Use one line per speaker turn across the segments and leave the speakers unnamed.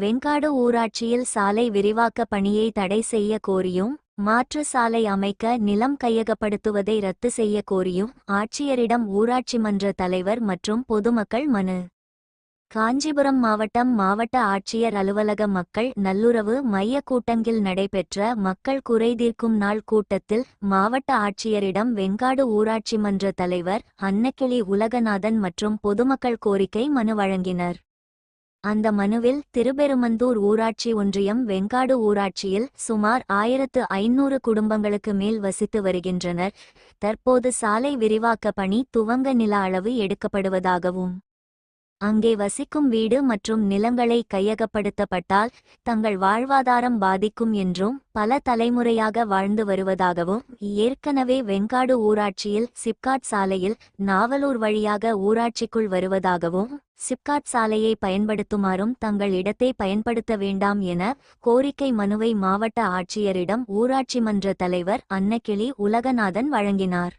வெண்காடு ஊராட்சியில் சாலை விரிவாக்க பணியை தடை செய்ய கோரியும் மாற்று சாலை அமைக்க நிலம் கையகப்படுத்துவதை ரத்து செய்ய கோரியும் ஆட்சியரிடம் ஊராட்சி மன்ற தலைவர் மற்றும் பொதுமக்கள் மனு. காஞ்சிபுரம் மாவட்டம் மாவட்ட ஆட்சியர் அலுவலக மக்கள் நல்லுறவு மைய கூட்டங்கில் நடைபெற்ற மக்கள் குறைதீர்க்கும் நாள் கூட்டத்தில் மாவட்ட ஆட்சியரிடம் வெங்காடு ஊராட்சி மன்ற தலைவர் அன்னக்கிளி உலகநாதன் மற்றும் பொதுமக்கள் கோரிக்கை மனு வழங்கினர். அந்த மனுவில் திருபெருமந்தூர் ஊராட்சி ஒன்றியம் வெங்காடு ஊராட்சியில் சுமார் ஆயிரத்து ஐநூறு குடும்பங்களுக்கு மேல் வசித்து வருகின்றனர். தற்போது சாலை விரிவாக்க பணி துவங்க நில அளவு எடுக்கப்படுவதாகவும் அங்கே வசிக்கும் வீடு மற்றும் நிலங்களை கையகப்படுத்தப்பட்டால் தங்கள் வாழ்வாதாரம் பாதிக்கும் என்றும் பல தலைமுறையாக வாழ்ந்து வருவதாகவும் ஏற்கனவே வெங்காடு ஊராட்சியில் சிப்காட் சாலையில் நாவலூர் வழியாக ஊராட்சிக்குள் வருவதாகவும் சிப்காட் சாலையை பயன்படுத்துமாறும் தங்கள் இடத்தை பயன்படுத்த வேண்டாம் என கோரிக்கை மனுவை மாவட்ட ஆட்சியரிடம் ஊராட்சி மன்ற தலைவர் அன்னக்கிளி உலகநாதன் வழங்கினார்.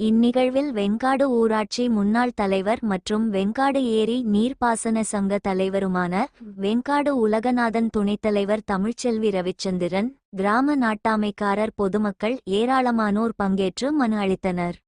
இந்நிகழ்வில் வெண்காடு ஊராட்சி முன்னாள் தலைவர் மற்றும் வெண்காடு ஏரி நீர்ப்பாசன சங்க தலைவருமான வெண்காடு உலகநாதன் துணைத் தலைவர் தமிழ்ச்செல்வி ரவிச்சந்திரன் கிராம நாட்டாமைக்காரர் பொதுமக்கள் ஏராளமானோர் பங்கேற்று மனு அளித்தனர்.